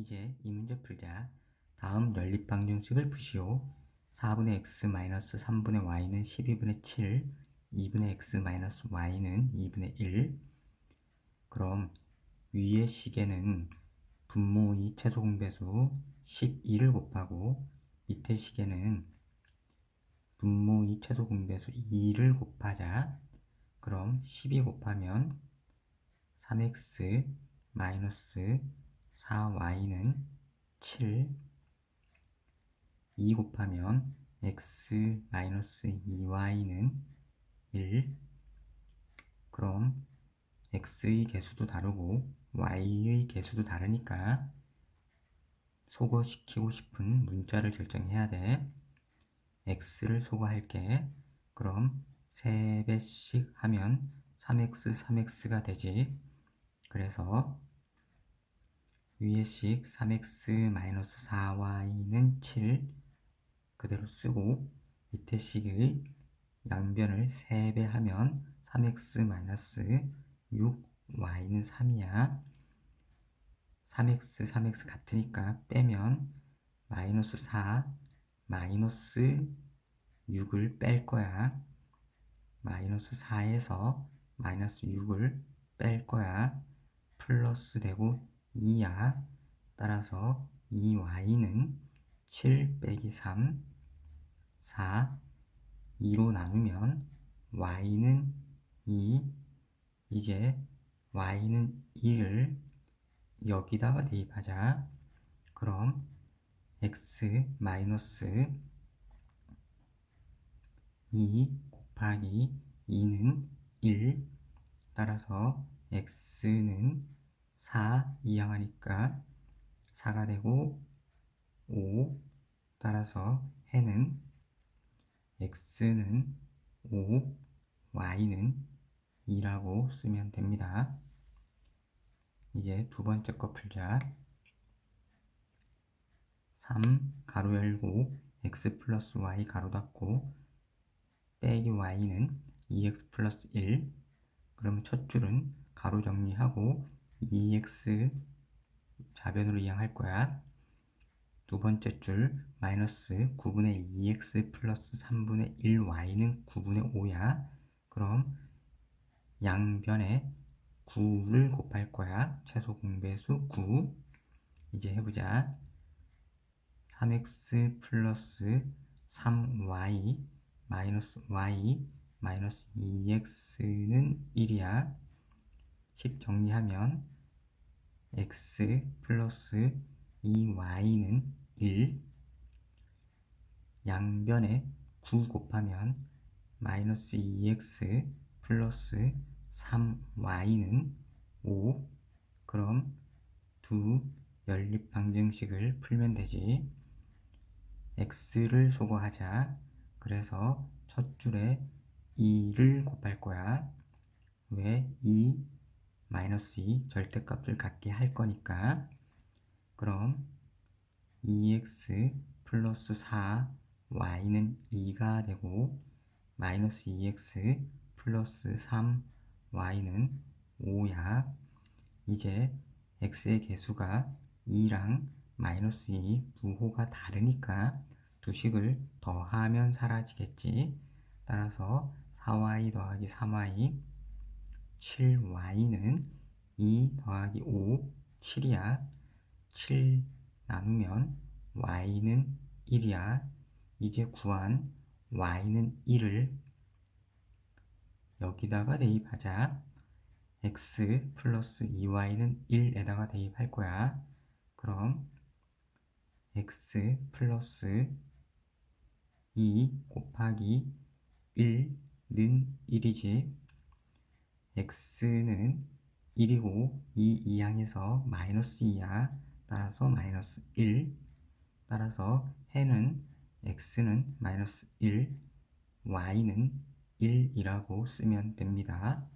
이제 이 문제 풀자. 다음 연립방정식을 푸시오. 4분의 x 마이너스 3분의 y는 12분의 7, 2분의 x 마이너스 y는 2분의 1. 그럼 위의 식에는 분모의 최소 공배수 12를 곱하고 밑에 식에는 분모의 최소 공배수 2를 곱하자. 그럼 12 곱하면 3x 마이너스 4y는 7 2 곱하면 x 마이너스 2y는 1 그럼 x의 개수도 다르고 y의 개수도 다르니까 소거시키고 싶은 문자를 결정해야 돼. x를 소거할게. 그럼 3배씩 하면 3x 3x가 되지. 그래서 위의 식 3x 마이너스 4y는 7 그대로 쓰고 밑에 식의 양변을 3배 하면 3x 마이너스 6y는 3이야. 3x 3x 같으니까 빼면 마이너스 4 마이너스 6을 뺄 거야. 마이너스 4에서 마이너스 6을 뺄 거야. 플러스 되고 2야 따라서 2y는 7 빼기 3 4 2로 나누면 y는 2 이제 y는 1을 여기다가 대입하자. 그럼 x 마이너스 2 곱하기 2는 1 따라서 x는 4 이항하니까 4가 되고 5 따라서 해는 x는 5, y는 2라고 쓰면 됩니다. 이제 두 번째 거 풀자. 3 가로 열고 x 플러스 y 가로 닫고 빼기 y는 2x 플러스 1 그러면 첫 줄은 가로 정리하고 2x 좌변으로 이항할 거야. 두 번째 줄 마이너스 9분의 2x 플러스 3분의 1y는 9분의 5야. 그럼 양변에 9를 곱할 거야. 최소 공배수 9. 이제 해보자. 3x 플러스 3y 마이너스 y 마이너스 2x는 1이야. 식 정리하면 x 플러스 2y는 1 양변에 9 곱하면 마이너스 2x 플러스 3y는 5 그럼 두 연립방정식을 풀면 되지. x를 소거하자. 그래서 첫 줄에 2를 곱할 거야. 왜? 2, 마이너스 2 절대값을 갖게 할 거니까. 그럼 2x 플러스 4 y는 2가 되고 마이너스 2x 플러스 3 y는 5야. 이제 x의 개수가 2랑 마이너스 2 부호가 다르니까 두 식을 더하면 사라지겠지. 따라서 4y 더하기 3y 7y는 2 더하기 5 7이야 7 나누면 y는 1이야. 이제 구한 y는 1을 여기다가 대입하자. x 플러스 2y는 1에다가 대입할 거야. 그럼 x 플러스 2 곱하기 1는 1이지. X는 1이고 이 이항에서 마이너스 2야. 따라서 마이너스 1 따라서 해는 x는 마이너스 1 y는 1이라고 쓰면 됩니다.